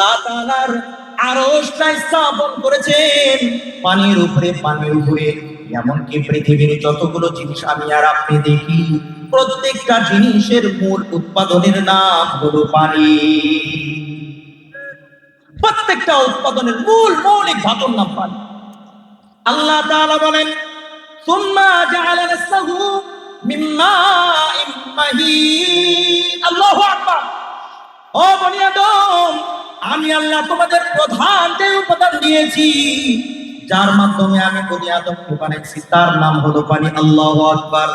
আল্লাহ তাআলার আরশটা স্থাপন করেছেন। পানির উপরে পানির উপরে এমনকি পৃথিবীর যতগুলো জিনিস আমি আর আপনি দেখি, প্রত্যেকটা জিনিসের মূল উৎপাদনের নাম হলো পানি। প্রত্যেকটা উৎপাদনের মূল মৌলিক ধাতুর নাম পানি। আল্লাহ তাআলা বলেন, সুম্মা জাআলা নাসহু মিম্মা মাহিন আল্লাহু আকবার। ও বনি আমি আল্লাহ তোমাদের প্রধান যে উপাদান দিয়েছি। যার মাধ্যমে আমি বনি আদমকে বানিয়েছি, তার নাম হলো পানি আল্লাহু আকবার।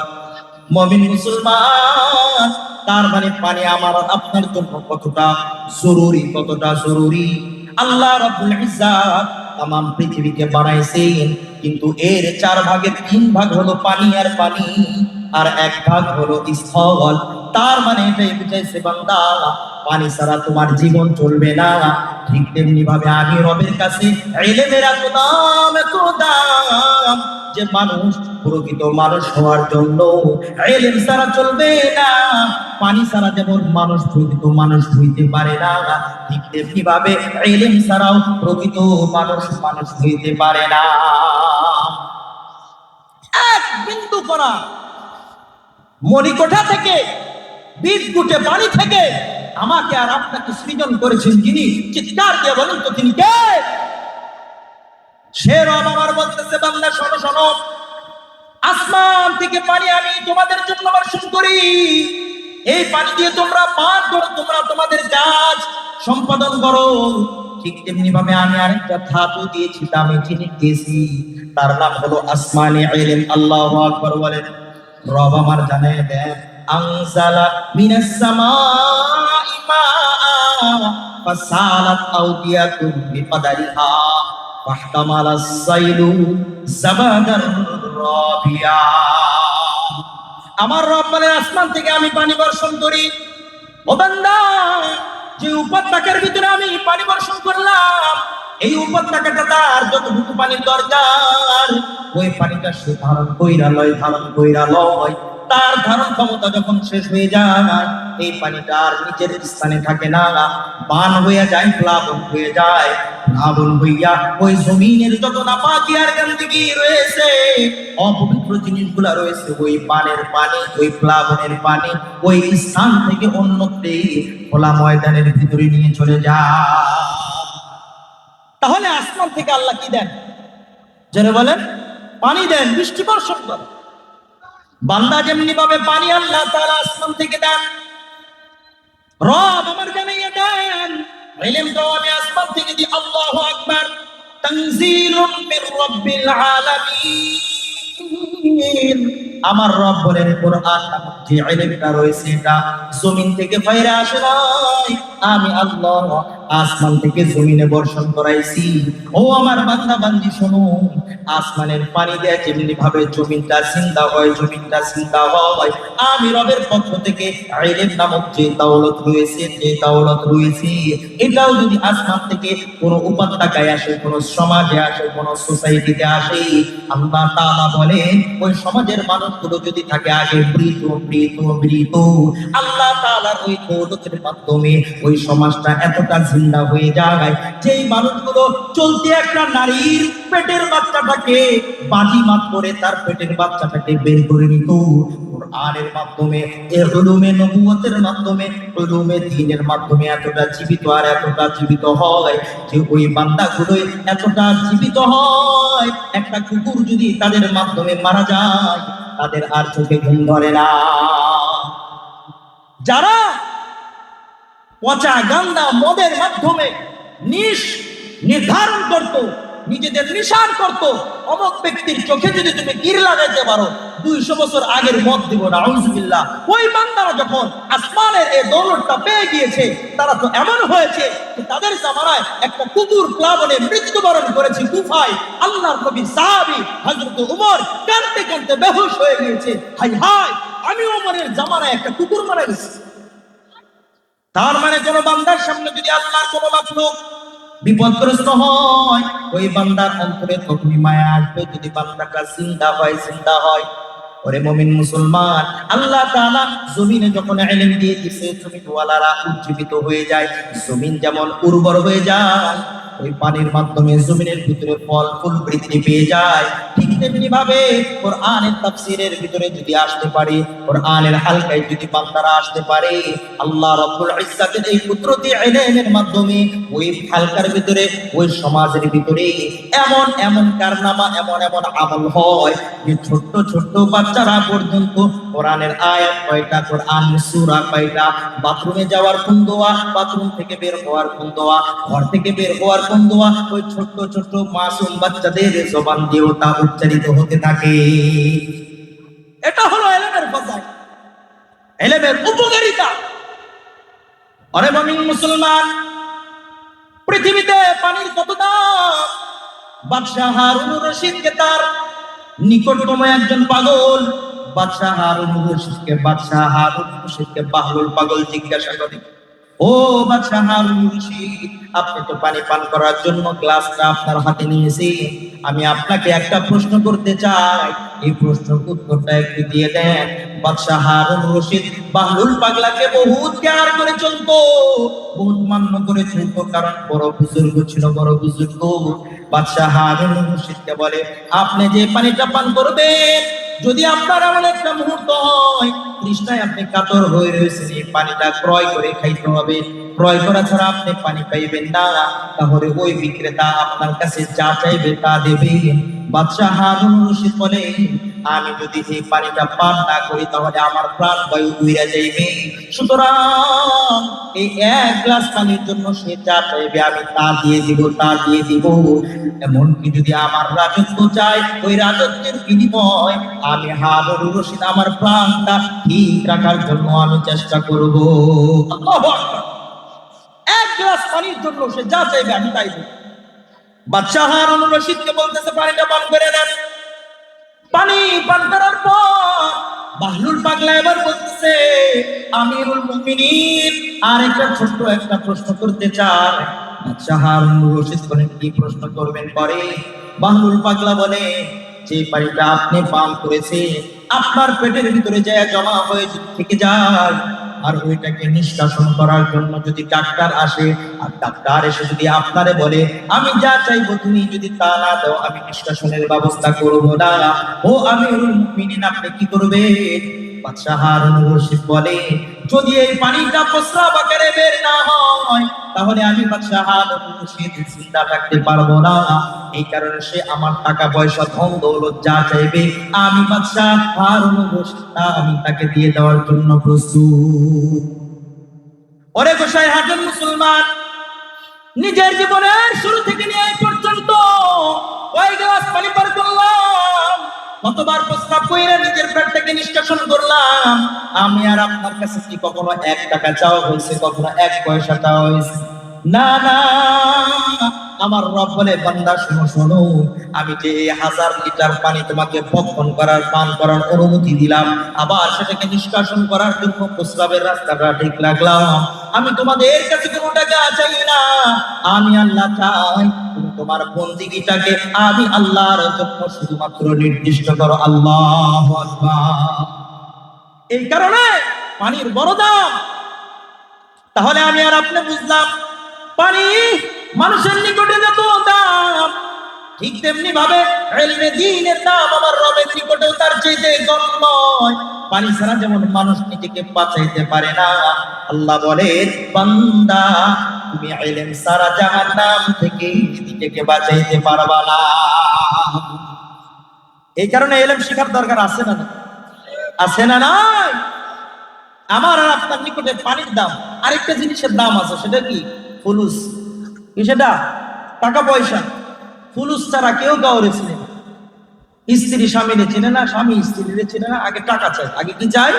মুমিন মুসলমান, তার মানে পানি আমার আপনার জন্য কতটা জরুরি কতটা জরুরি। আল্লাহ রাব্বুল ইজ্জাত তাম পৃথিবীকে বানাইছেন, কিন্তু এর চার ভাগের তিন ভাগ হলো পানি আর পানি, আর এক ভাগ হলো স্থল। তার মানে এটাই বুঝাইছে বান্দা, পানি ছাড়া তোমার জীবন চলবে না। ঠিক তেমনি ভাবে আমি রবের কাছে এলেমের এত দাম এত দাম যে মানুষ, প্রকৃত মানুষ হওয়ার জন্য এলেম ছাড়া চলবে না। পানি ছাড়া যেমন মানুষ প্রকৃত মানুষ হইতে পারে না, ঠিক তেমনি ভাবে এলেম ছাড়াও প্রকৃত মানুষ মানুষ হইতে পারে না। এক বিন্দু করা মণিকোঠা থেকে বীজ গুটে পানি থেকে আমাকে আর আপনাকে সৃজন করেছেন যিনি, চিৎকার দিয়ে বলেন তো তিনি কে? সে রব আমার বলতেছে, বান্দা, শোনো শোনো। আসমান থেকে পানি আমি তোমাদের জন্য বর্ষণ করি। এই পানি দিয়ে তোমরা পান করো, তোমরা তোমাদের কাজ সম্পাদন করো। ঠিক তেমনি ভাবে আমি আরেকটা ধাতু দিয়েছি, দামি জিনিস দিয়েছি। তার নাম হলো আসমানি আল্লাহু আকবার বলেন, রব আমার জানায় দেন। আনজালা মিনাস সামাই মাআ ফাসালাত আওদিয়াতুন বিকদারিহা ফাহতামালা সাইলু জাবাদার রাবিয়া আমার রব বলেন, আসমান থেকে আমি পানি বর্ষণ করি। ও বান্দা, যে উপত্যকার ভিতরে আমি পানি বর্ষণ করলাম এই উপত্যকাটা তার যতটুকু পানির দরকার, ওই পানিটা সে ধারণ কইরা লয়, ধারণ কইরা লয়। তার ধারণ ক্ষমতা যখন শেষ হয়ে যায়, এই পানিটা আর নিজের স্থানে থাকে না। বান হয়ে যায়, প্লাবন হয়ে যায়, প্লাবন হইয়া ওই জমিনের যত নাপাকি আর গন্দিগি রয়েছে, অপবিত্র জিনিসগুলা রয়েছে, ওই পানের পানি, ওই প্লাবনের পানি, ওই স্থান থেকে অন্যত্রে খোলা ময়দানের ভিতরে নিয়ে চলে যায়। তাহলে আসমান থেকে আল্লাহ কি দেন? জেনে বলেন, পানি দেন, বৃষ্টি বর্ষণ করেন। বান্দা যেমনি ভাবে পানি আল্লাহ তাআলা আসমান থেকে দেন। রব আমার জানাইয়া দেন। ইলমটাও আমি আসমান থেকে দিই, আল্লাহু আকবার। তানজিলুম মির রাব্বিল আলামিন। আমার রব বলেন, কোরআন নামক যে ইলমটা রয়েছে এটা জমিন থেকে বাইরে আসে নাই। আমি আল্লাহ আসমান থেকে জমিনে বর্ষণ করাইছি। ও আমার বান্দা বান্দি, শোনো। আসমানের পানি দেয় যেমনি ভাবে জমিনটা চিন্তা হয়, জমিনটা চিন্তা হয়। আমি রবের পক্ষ থেকে ইলম নামক যে দাওলত রয়েছে, যে দাওলত রয়েছে, এটাও যদি আসমান থেকে কোনো উপত্যকায় আসে, কোনো সমাজে আসে, কোনো সোসাইটিতে আসে, আল্লাহ তাআলা বলেন, ওই সমাজের মানুষগুলো যদি থাকে আগে মৃত মৃত মৃত। আল্লাহ তাআলার ওই দৌলতের মাধ্যমে ওই সমাজটা এতটা জিন্দা হয়ে যায়। যেই মানুষগুলো চলতি একটা নারীর পেটের বাচ্চাটাকে বাজি মাত করে তার পেটের বাচ্চাটাকে বের করে নিত। মাধ্যমে, এ হুলুমে নবুয়তের মাধ্যমে, হুলুমে দ্বীনের মাধ্যমে এতটা জীবিত আর এতটা জীবিত হয় যে ওই এতটা জীবিত হয়। একটা কুকুর যদি তাদের মাধ্যমে মারা যায়, তাদের আর চোখে ঘুম ধরে না। যারা পচা গান্দা মদের মাধ্যমে নিশ নির্ধারণ করত, নিজেদের নিশান করত। অমক ব্যক্তির চোখে যদি তুমি কির লাগাইতে পারো, দুইশো বছর আগের মত দিব ওই বান্দারা যখন আসমানের এই পেয়ে গিয়েছে, তারা তো এমন হয়েছে যে তাদের জামানায় একটা কুকুর প্লাবনে মৃত্যুবরণ করেছে গুফায়। আল্লাহর নবী সাহাবী হযরত উমর কাঁদতে বেহুশ হয়ে গিয়েছে। হাই হাই আমি উমরের জামানায় একটা কুকুর মারা গেছে। তার মানে কোন বান্দার সামনে যদি আল্লাহর কোন মাখলুক বিপদগ্রস্ত হয়, ওই বান্দার অন্তরে তখনই মায়া আসবে। যদি বান্দাটা জিন্দা হয় জিন্দা হয়, ওরে মমিন মুসলমান, আল্লাহ তাআলা জমিনে যখন ইলম দিয়ে দিয়েছে জমিন ওয়ালারা উজ্জীবিত হয়ে যায়, জমিন যেমন উর্বর হয়ে যায় ওই পানির মাধ্যমে জমিনের ভিতরে ফল, ফুল বৃদ্ধি পেয়ে যায়। ঠিক তেমনি ভাবে কোরআনের তাফসীরের ভিতরে যদি আসতে পারে, কোরআনের হালকায় যদি বান্দারা আসতে পারে, আল্লাহ রাব্বুল ইজ্জাতের এই কুদরতি ইলমের মাধ্যমে ওই হালকার ভিতরে, ওই সমাজের ভিতরে এমন এমন কারনামা, এমন এমন আমল হয় যে ছোট্ট ছোট্ট বাচ্চারা পর্যন্ত কোরআনের আয়াত, কয়টা কোরআনের সূরা কয়টা, বাথরুমে যাওয়ার কোন দোয়া, বাথরুম থেকে বের হওয়ার কোন দোয়া, ঘর থেকে বের হওয়ার কোন দোয়া, ওই ছোট্ট ছোট্ট মাসুম বাচ্চাদের জবান দিয়েও তা উচ্চারিত হতে থাকে। এটা হলো এলেমের বাজার এলেমের উপকারিতা। অরে মমিন মুসলমান, পৃথিবীতে পানির কত দাম বাদশাহ হারুন রশিদকে তার নিকটতম একজন পাগল বাদশাহ বাদশাহ পাগল জিজ্ঞাসা করে, ও বাদশাহ আপনি তো পানি পান করার জন্য গ্লাসটা আপনার হাতে নিয়েছি। আমি আপনাকে একটা প্রশ্ন করতে চাই। এই প্রশ্নের উত্তরটা একটু দিয়ে দেন। বাদশাহ হারুন রশিদ বাহলুল পাগলাকে বহুত কেয়ার করে চলতো। বহুত মান্য করে চলতো, কারণ বড় বুজুর্গ ছিল, বড় বুজুর্গ। বাদশাহ হারুন রশিদকে বলে, আপনি যে পানিটা পান করবেন যদি আপনার এমন একটা মুহূর্ত হয়, তৃষ্ণায় আপনি কাতর হয়ে রয়েছেন, এই পানিটা ক্রয় করে খাইতে হবে। ক্রয় করা ছাড়া আপনি পানি পাইবেন না। তাহলে ওই বিক্রেতা আপনার কাছে যা চাইবে তা দেবে। বাদশাহ হারুন রশিদ বলে আমি যদি এই পানিটা পান না করি, তাহলে আমার প্রাণ বায়ু উইরা যাইবে। সুতরাং এই এক গ্লাস পানির জন্য সে যা চাইবে আমি তা দিয়ে দিব, তা দিয়ে দিব। এমনকি যদি আমার রাজত্ব চাই ওই রাজত্বের বিনিময় আমি হারুন রশিদ, আমার প্রাণটা ঠিক রাখার জন্য আমি চেষ্টা করব। এক গ্লাস পানির জন্য সে যা চাইবে আমি তাই দেব। বাদশাহ হারুন রশিদকে বলতেছে, পানিটা পান করে নেন পানি পান করার পর বাহলুল পাগলা এবার বলতেছে, আমিরুল মুমিনিন আর একটা ছোট্ট একটা প্রশ্ন করতে চাই। আচ্ছা হারুন রশিদ বলেন কি প্রশ্ন করবেন পরে? বাহলুল পাগলা বলে, যে পানিটা আপনি পান করেছে আপনার পেটের ভিতরে যায় জমা হয়ে থেকে যায়। আর ওইটাকে নিষ্কাশন করার জন্য যদি ডাক্তার আসে, আর ডাক্তার এসে যদি আপনারে বলে, আমি যা চাইব তুমি যদি তা না দাও, আমি নিষ্কাশনের ব্যবস্থা করব না। ও আমি আপনি কি করবে বাদশাহ বলে যদি এই পানিটা প্রস্রাব আকারে বের না হয়, তাহলে আমি জিন্দা থাকতে পারব না। এই কারণে সে আমার টাকা পয়সা ধন দৌলত যা চাইবে, আমি বাদশাহ হারুন রশিদ আমি তাকে দিয়ে দেওয়ার জন্য প্রস্তুত। ওরে গোসাই হাটের মুসলমান, নিজের জীবনের শুরু থেকে নিয়ে পর্যন্ত কয় গ্লাস পানি পার করলাম। কতবার প্রস্তাব কইরা নিজের পেটটাকে নিষ্কাশন করলাম? আমি আর আপনার কাছে কি কখনো এক টাকা চাওয়া হয়েছে, কখনো এক পয়সা চাওয়া হয়েছে? না না, আমার রব বলে, বান্দা, শোনো শোনো, আমি যে হাজার লিটার পানি তোমাকে ভক্ষণ করার, পান করার অনুমতি দিলাম, আবার সেটাকে নিষ্কাশন করার জন্য প্রস্রাবের রাস্তাটা ঠিক লাগলাম আমি তোমাদের কাছে কোনো টাকা চাই না। আমি আল্লাহ চাই তোমার বন্দিগিটাকে আমি আল্লাহর জন্য শুধুমাত্র নির্দিষ্ট করো। আল্লাহ এই কারণে পানির বড় দাম। তাহলে আমি আর আপনি বুঝলাম, পানি মানুষের নিকটে যত দাম ঠিক তেমনি ভাবে এলমে দিনের দাম আমার রবের নিকটেও তার চাইতে নয় পানি ছাড়া যেমন মানুষ নিজেকে বাঁচাইতে পারে না, আল্লাহ বলে বান্দা, তুমি এলেম সারা জাহান্নাম থেকে নিজেকে বাঁচাইতে পারবা না। এই কারণে এলেম শেখার দরকার আছে না না? আছে না নাই? আমার আর আপনার নিকটে পানির দাম, আরেকটা জিনিসের দাম আছে, সেটা কি? ফুলুস। কি সেটা টাকা পয়সা। ফুলুস ছাড়া কেউ কাউরে চিনে না। স্ত্রী স্বামীরে চিনে না, স্বামী স্ত্রীরে চিনে না, আগে টাকা চাই। আগে কি চাই?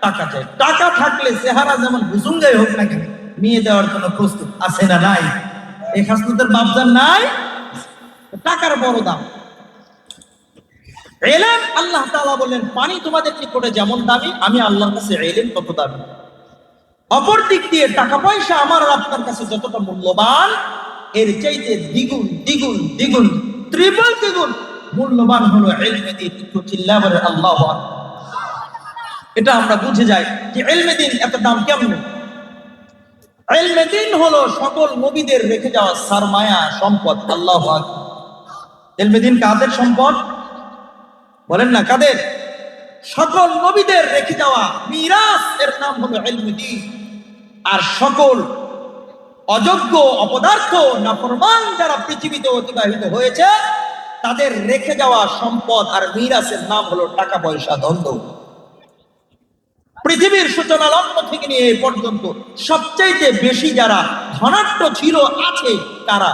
টাকা চাই। টাকা থাকলে চেহারা যেমন বুজুঙ্গাই হোক না কেন নিয়ে দেওয়ার জন্য প্রস্তুত আছে না নাই? এই খাসলতের বাবজার নাই? টাকার বড় দাম। এলেম আল্লাহ তাআলা বললেন, পানি তোমাদের নিকটে যেমন দামি, আমি আল্লাহর কাছে এলেম তত দামি। অপর দিক দিয়ে টাকা পয়সা আমার আপনার কাছে যতটা মূল্যবান এর চাইতে দ্বিগুণ দ্বিগুণ দ্বিগুণ, ত্রিপল দ্বিগুণ মূল্যবান হলো এলমে দিন একটু বলে আল্লাহ এটা আমরা বুঝে যাই যে এলমে দিন এত দাম কেমন? এলমে দিন হলো সকল নবীদের রেখে যাওয়া সারমায়া সম্পদ, আল্লাহ এলমে কাদের সম্পদ? বলেন না, কাদের? সকল নবীদের রেখে যাওয়া মিরাস এর নাম হলো এলমে আর সকল অযোগ্য, অপদার্থ, নাফরমান যারা পৃথিবীতে অতিবাহিত হয়েছে, তাদের রেখে যাওয়া সম্পদ আর মিরাসের নাম হলো টাকা পয়সা দ্বন্দ্ব পৃথিবীর সূচনা লগ্ন থেকে নিয়ে এই পর্যন্ত সবচাইতে বেশি যারা ধনাঢ্য ছিল, আছে তারা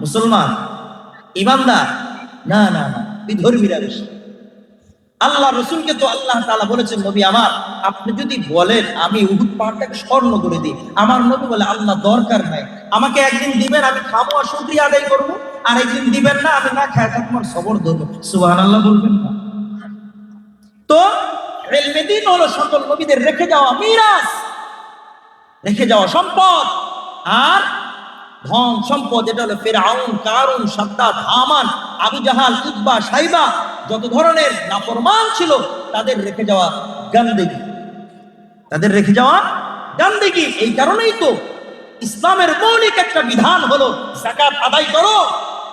মুসলমান, ইমানদার। না না না, বিধর্মীরা বেশি। আল্লাহ রসুলকে তো আল্লাহ তাআলা বলেছেন, নবী আমার, আপনি যদি বলেন, আমি উহুদ পাহাড়টাকে স্বর্ণ করে দিই। আমার নবী বলে, আল্লাহ, দরকার নাই। আমাকে একদিন দিবেন, আমি খামো আর শুকরিয়া আদায় করব। আর একদিন দিবেন না, আমি না খাই তোমার সবর ধরবো। সুবহান আল্লাহ বলবেন না। তো রেলমেদিন হলো সকল নবীদের রেখে যাওয়া মিরাজ। রেখে যাওয়া সম্পদ। আর ধন সম্পদ এটা হলো ফেরাউন, কারুন, সাদ্দাত, হামান, আবু জাহাল উদ্বা সাইবা যত ধরনের নাফরমান ছিল, তাদের রেখে যাওয়া গান্দেগি। তাদের রেখে যাওয়া গান্দেগি, এই কারণেই তো ইসলামের মৌলিক একটা বিধান হলো জাকাত আদায় করো।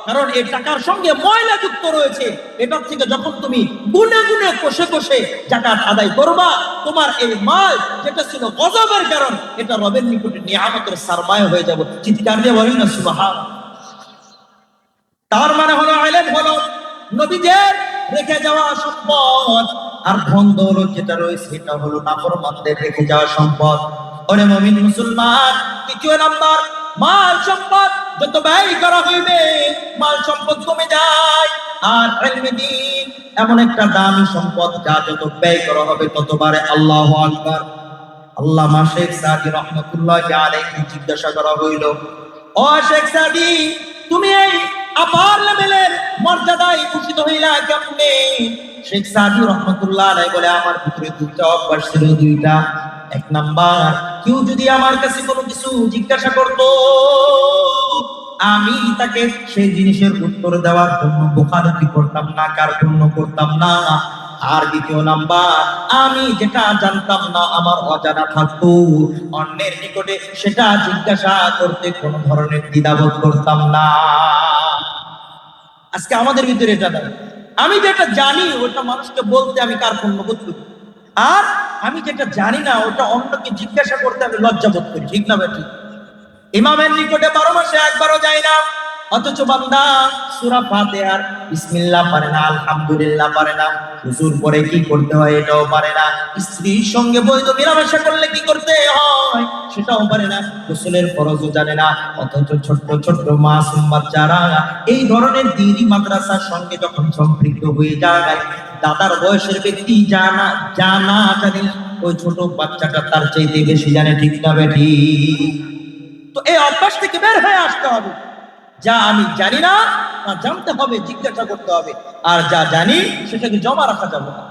কারণ এই টাকার সঙ্গে ময়লা যুক্ত রয়েছে। এটার থেকে যখন তুমি গুনে গুনে কষে কষে জাকাত আদায় করবা, তোমার এই মাল যেটা ছিল গজবের কারণ, এটা রবের নিকটে নিয়ামতের সারমায় হয়ে যাব। চিৎকার দিয়ে বলেন না সুবাহান তার মানে হলো আইলেন হলো নবীদের রেখে যাওয়া সম্পদ। আর ধন দৌলত যেটা রয়েছে এটা হলো নাফরমানদের রেখে যাওয়া সম্পদ। ওরে মমিন মুসলমান, তৃতীয় নাম্বার, মাল সম্পদ। যত ব্যয় করা হইবে, মাল সম্পদ কমে যায়। আর ইলমে দ্বীন এমন একটা দামি সম্পদ, যা যত ব্যয় করা হবে, তত আল্লাহ আল্লাহু আকবার। আল্লামা শেখ সাদি রহমতুল্লাহ আলাইহি জিজ্ঞাসা করা হইল, ও শেখ সাদি, তুমি এই আপার লেভেলের মর্যাদায় ভূষিত হইলা শেখ রহমতুল্লাহ বলে, আমার দুইটা অভ্যাস ছিল, দুইটা। এক নাম্বার, কেউ যদি আমার কাছে কোনো কিছু জিজ্ঞাসা আমি তাকে সেই জিনিসের উত্তর দেওয়ার জন্য বোকারতি করতাম না কার জন্য করতাম না। আর দ্বিতীয় নাম্বার, আমি যেটা জানতাম না, আমার অজানা থাকতো অন্যের নিকটে সেটা জিজ্ঞাসা করতে কোনো ধরনের দ্বিধাবোধ করতাম না। আজকে আমাদের ভিতরে এটা নাই আমি যেটা জানি, ওটা মানুষকে বলতে আমি কার পণ্য বোধ আর আমি যেটা জানি না, ওটা অন্যকে জিজ্ঞাসা করতে আমি লজ্জা বোধ করি। ঠিক না ব্যাটি ইমামের নিকটে বারো মাসে একবারও যায় না। অথচ বান্দা সুরা ফাতিহার, বিসমিল্লাহ পারে না, আলহামদুলিল্লাহ পারে না। হুজুর পরে কি করতে হয় এটাও পারে না। স্ত্রীর সঙ্গে বৈধ মেলামেশা করলে কি করতে হয় সেটাও পারে না। গোসলের ফরজও জানে না, অথচ ছোট্ট ছোট্ট মাসুম বাচ্চারা এই ধরনের দিনী মাদ্রাসার সঙ্গে যখন সম্পৃক্ত হয়ে যায়, দাদার বয়সের ব্যক্তি জানা জানা জানি ওই ছোট বাচ্চাটা তার চাইতে বেশি জানে ঠিক না বেঠি তো এই অভ্যাস থেকে বের হয়ে আসতে হবে। যা আমি জানি না, তা জানতে হবে, জিজ্ঞাসা করতে হবে। আর যা জানি, সেটাকে জমা রাখা যাবে না।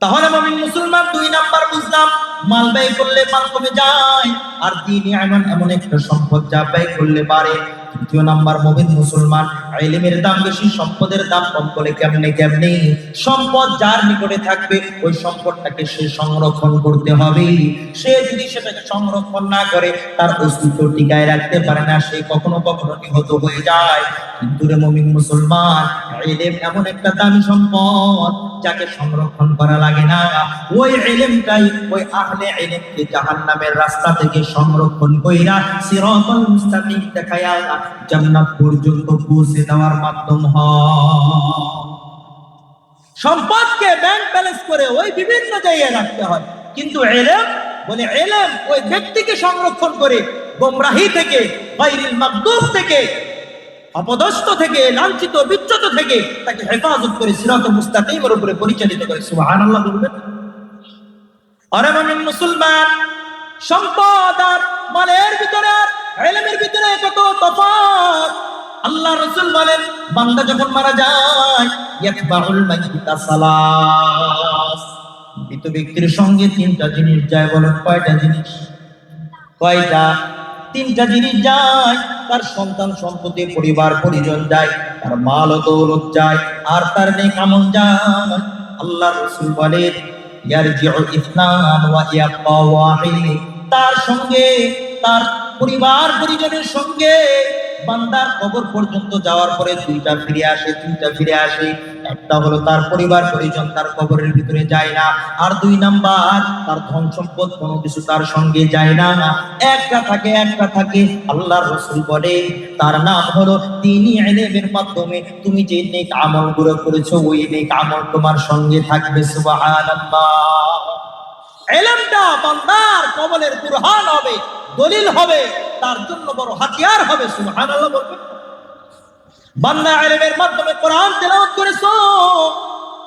তাহলে আমি মুসলমান দুই নাম্বার বুঝলাম, মাল ব্যয় করলে মাল কমে যায়, আর দিন এমন এমন একটা সম্পদ যা ব্যয় করলে পারে তৃতীয় নাম্বার, মমিন মুসলমান, ইলমের দাম বেশি, সম্পদের দাম কম করে কেমনে কেমনে? সম্পদ যার নিকটে থাকবে, ওই সম্পদটাকে সে সংরক্ষণ করতে হবে। সে যদি সেটাকে সংরক্ষণ না করে, তার অস্তিত্ব টিকায় রাখতে পারে না, সে কখনো কখনো নিহত হয়ে যায়। কিন্তু রে মমিন মুসলমান, ইলম এমন একটা দামি সম্পদ যাকে সংরক্ষণ করা লাগে না। ওই ইলমটাই ওই আহলে ইলমকে জাহান্নামের রাস্তা থেকে সংরক্ষণ কইরা সিরাতাল মুস্তাকিম দেখায়া জান্নাত পর্যন্ত পৌঁছে দেওয়ার মাধ্যম সম্পদকে ব্যাংক ব্যালেন্স করে ওই বিভিন্ন জায়গায় রাখতে হয়। কিন্তু এলেম, বলে এলেম ওই ব্যক্তিকে সংরক্ষণ করে গোমরাহি থেকে বাইরিল মাকদুম থেকে, অপদস্থ থেকে, লাঞ্ছিত, বিচ্যুত থেকে তাকে হেফাজত করে সিরাত মুস্তাকিমের উপরে পরিচালিত করে। সুবহানাল্লাহ বলবেন। আরে মুসলমান, সম্পদ আর মালের ভিতরে আর ইলমের ভিতরে কত তফাৎ? আল্লাহ রাসূল বলেন, বান্দা যখন মারা যায়, ইয়াতবাউল সালাস। মৃত ব্যক্তির সঙ্গে তিনটা জিনিস যায় বলেন কয়টা জিনিস? কয়টা? তিনটা জিনিস যায়, তার সন্তান, সম্পত্তি, পরিবার, পরিজন যায়, তার মাল ও দৌলত যায়, আর তার নেক আমল যায়। আল্লাহ রসুল বলেন, ইয়ারজিউ ইসনান ওয়া তার সঙ্গে তার পরিবার পরিজনের সঙ্গে বান্দার কবর পর্যন্ত যাওয়ার পরে দুইটা ফিরে আসে দুইটা ফিরে আসে। একটা হলো তার পরিবার পরিজন, তার কবরের ভিতরে যায় না। আর দুই নাম্বার, তার ধন সম্পদ কোনো কিছু তার সঙ্গে যায় না। একটা থাকে একটা থাকে, আল্লাহর রসুল বলে, তার নাম হলো তিনি এলেমের মাধ্যমে, তুমি যে নেক আমলগুলো করেছ, ওই নেক আমল তোমার সঙ্গে থাকবে, সুবহানাল্লাহ। এলেমটা বান্দার কবলের বুরহান হবে, দলিল হবে, তার জন্য বড় হাতিয়ার হবে, সুবহানাল্লাহ বলবেন বান্দা এলেমের মাধ্যমে কোরআন তেলাওয়াত করেছ,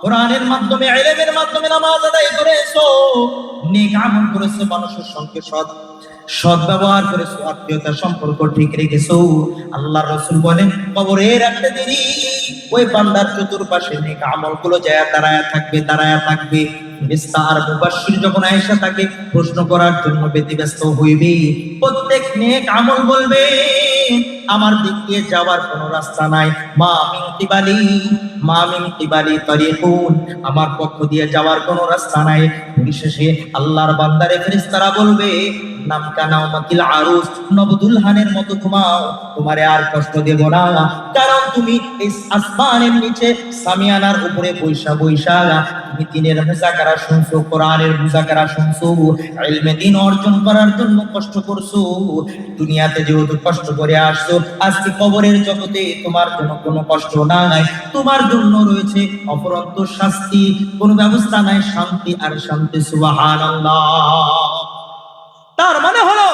কোরআনের মাধ্যমে, এলেমের মাধ্যমে নামাজ আদায় করেছ, নেক আমল করেছ, মানুষের সঙ্গে সৎ সৎ ব্যবহার করেছ, আত্মীয়তা সম্পর্ক ঠিক রেখেছো। আল্লাহ রসুল বলেন, কবরের একটা দেরি ওই বান্দার চতুর্পাশে নেক আমলগুলো যায় দাঁড়ায় থাকবে দাঁড়ায় থাকবে। বিস্তার মুবাশশির যখন আয়েশা তাকে প্রশ্ন করার জন্য ব্যতিব্যস্ত হইবে প্রত্যেক নেক আমল বলবে আমার দিক দিয়ে যাওয়ার কোনো রাস্তা নাই। মা মিন কিবালি, মা মিন কিবালি তরিকুন। আমার পক্ষ দিয়ে যাওয়ার কোনো রাস্তা নাই। পরিশেষে আল্লাহর বান্দারে ফেরেশতারা বলবে, নাম কানাও মাকিল আরুস, নবদুলহানের মতো ঘুমাও। তোমারে আর কষ্ট দেব না। কারণ তুমি এই আসমানের নিচে সামিয়ানার উপরে বৈশা বৈশা। তুমি দিনের মুজাকারা শুনছো, কোরআনের মুজাকারা শুনছো। ইলমে দিন অর্জন করার জন্য কষ্ট করছ। দুনিয়াতে যেহেতু কষ্ট করে আসছো আজকে কবরের জগতে তোমার জন্য কোনো কষ্ট নাই। তোমার জন্য রয়েছে অপরন্ত শাস্তি, কোনো ব্যবস্থা নাই, শান্তি আর শান্তি, সুবহানাল্লাহ। তার মানে হলো,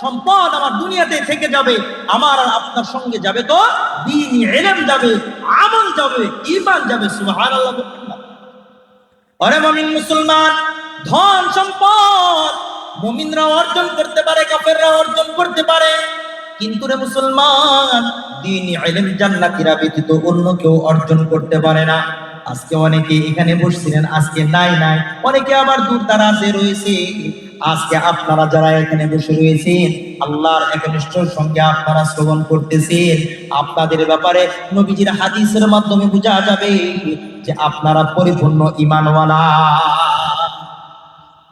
সম্পদ আমার দুনিয়াতে থেকে যাবে, আমার আর আপনার সঙ্গে যাবে তো, দিন এলেম যাবে, আমল যাবে ইমান যাবে বলবেন অরে মমিন মুসলমান, ধন সম্পদ, মুমিনরা অর্জন করতে পারে, কাফেররা অর্জন করতে পারে। কিন্তু রে মুসলমান, দিন ইলম জান্নাতীরা ব্যতীত অন্য কেউ অর্জন করতে পারে না। আজকে অনেকে এখানে বসছিলেন, আজকে নাই নাই। অনেকে আবার দূর দারাজে রয়েছে। আজকে আপনারা যারা এখানে বসে রয়েছেন, আল্লাহর একনিষ্ঠর সঙ্গে আপনারা শ্রবণ করতেছেন। আপনাদের ব্যাপারে নবীজির হাদিসের মাধ্যমে বোঝা যাবে যে আপনারা পরিপূর্ণ ইমানওয়ালা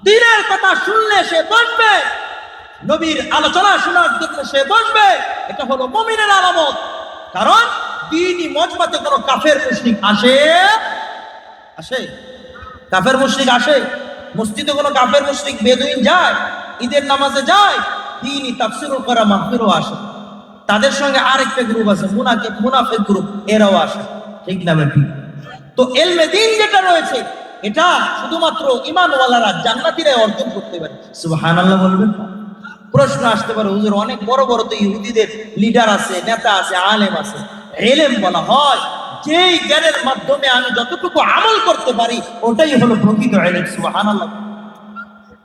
দিনের কথা শুনলে সে বসবে নবীর আলোচনা শোনার জন্য সে বসবে, এটা হলো মমিনের আলামত। কারণ দিনই মজমাতে কোনো কাফের মুশরিক আসে? আসে। কাফের মুশরিক আসে। মসজিদে কোনো কাফের মুশরিক বেদুইন যায়, ঈদের নামাজে যায়, দিনই তাফসিরও করা মাহফিরও আসে। তাদের সঙ্গে আরেকটা গ্রুপ আছে, মুনাকে মুনাফেক গ্রুপ এরাও আসে। ঠিক না ঠিক তো এলমে দিন যেটা রয়েছে, এটা শুধুমাত্র ইমানওয়ালারা জান্নাতিরাই অর্জন করতে পারে। সুবহানাল্লাহ বলবেন। প্রশ্ন আসতে পারে, হুজুর, অনেক বড় বড় তো ইহুদিদের লিডার আছে, নেতা আছে, আলেম আছে। এলেম বলা হয়, যেই জ্ঞানের মাধ্যমে আমি যতটুকু আমল করতে পারি, ওটাই হলো প্রকৃত এলেম, সুবহানাল্লাহ।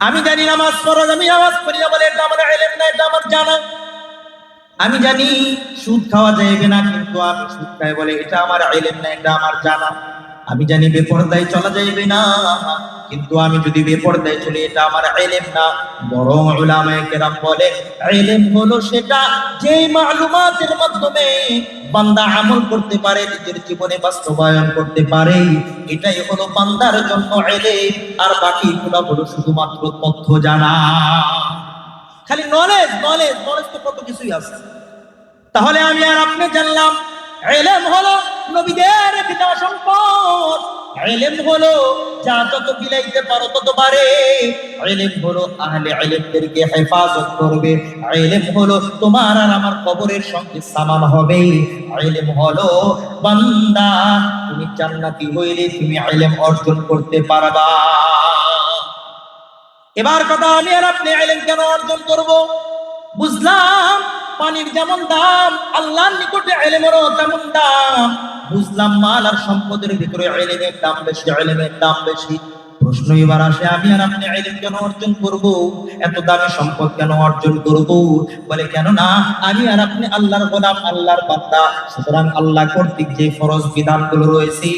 আমি জানি নামাজ ফরজ আমি পড়ি না বলে, এটা আমার এলেম না, এটা আমার জানা। আমি জানি সুদ খাওয়া যাবে না, কিন্তু আমি সুদ খাই বলে, এটা আমার এলেম না, এটা আমার জানা। আমি জানি বেপরদায় চলা যাইবে না, কিন্তু আমি যদি বেপরদায় চলি, এটা আমার এলেম না। বরং উলামায়ে কেরাম বলে এলেম হলো সেটা যে মালুমাতের মাধ্যমে বান্দা আমল করতে পারে, নিজের জীবনে বাস্তবায়ন করতে পারে। এটাই হলো বান্দার জন্য এলেম আর বাকিগুলো হলো শুধুমাত্র তথ্য জানা। খালি নলেজ নলেজ নলেজ তো কত কিছুই আছে। তাহলে আমি আর আপনি জানলাম এলেম হলো নবীদের পিতা সম্পদ। এলেম হলো যা যত বিলাইতে পারো তত পারে এলেম হলো আহলে এলেমদেরকে হেফাজত করবে। এলেম হলো তোমার আর আমার কবরের সঙ্গে সামান হবে। এলেম হলো, বান্দা, তুমি জান্নাতি হইলে তুমি এলেম অর্জন করতে পারবা। এবার কথা আমি আর আপনি এলেম কেন অর্জন করব? বুঝলাম? পানির যেমন দাম, আল্লাহর নিকটে এলেমেরও তেমন দাম। বুঝলাম মাল আর সম্পদের ভিতরে এলেমের দাম বেশি, এলেমের দাম বেশি। প্রশ্ন এবার আসে, আমি আর আপনি আইলেম কেন অর্জন করব? এত দামি সম্পদ কেন অর্জন করব? বলে কেন না আমি আর আপনি আল্লাহর গোলাম, আল্লাহর বান্দা। সুতরাং আল্লাহ কর্তৃক যে ফরজ বিধানগুলো রয়েছে,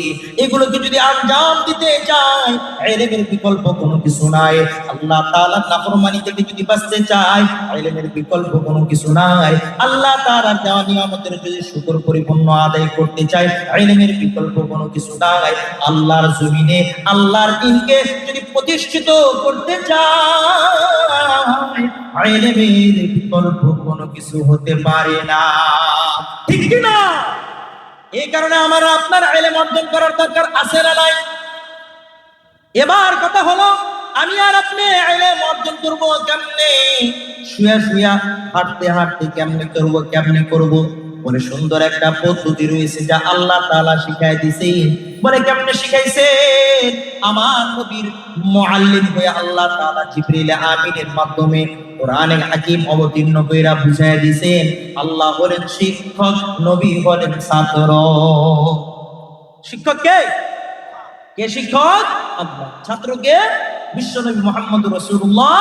এগুলোকে যদি আঞ্জাম দিতে চাই ইলমের বিকল্প কোনো কিছু নাই। আল্লাহ তাআলার নাফরমানি থেকে যদি বাঁচতে চাই ইলমের বিকল্প কোনো কিছু নাই। আল্লাহ তাআলার দেওয়া নিয়ামতের যদি শুকর পরিপূর্ণ আদায় করতে চাই ইলমের বিকল্প কোনো কিছু নাই। আল্লাহর জমিনে, আল্লাহর দিনকে যদি প্রতিষ্ঠিত করতে ইলমের বিকল্প কোনো কিছু হতে পারে না। ঠিক না এই কারণে আমার আপনার ইলম অর্জন করার দরকার আছে না নাই? এবার কথা হলো, আমি আর আপনি ইলম অর্জন করব কেমনে? শুয়া শুয়া, হাঁটতে হাঁটতে কেমনে করব, কেমনে করব? বলে, সুন্দর একটা পদ্ধতি রয়েছে যা আল্লাহ তাআলা শিখাই দিছে বলে, কেমনে শিখাইছে আমার নবীর মুআল্লিম হয়ে আল্লাহ তাআলা জিবরিল আমিনের মাধ্যমে হাকিম অবতীর্ণ কইরা দিছেন আল্লাহ বলেন শিক্ষক নবী বলেন ছাত্র। শিক্ষক কে? কে শিক্ষক? আল্লাহ। ছাত্রকে বিশ্বনবী মোহাম্মদ রসুল্লাহ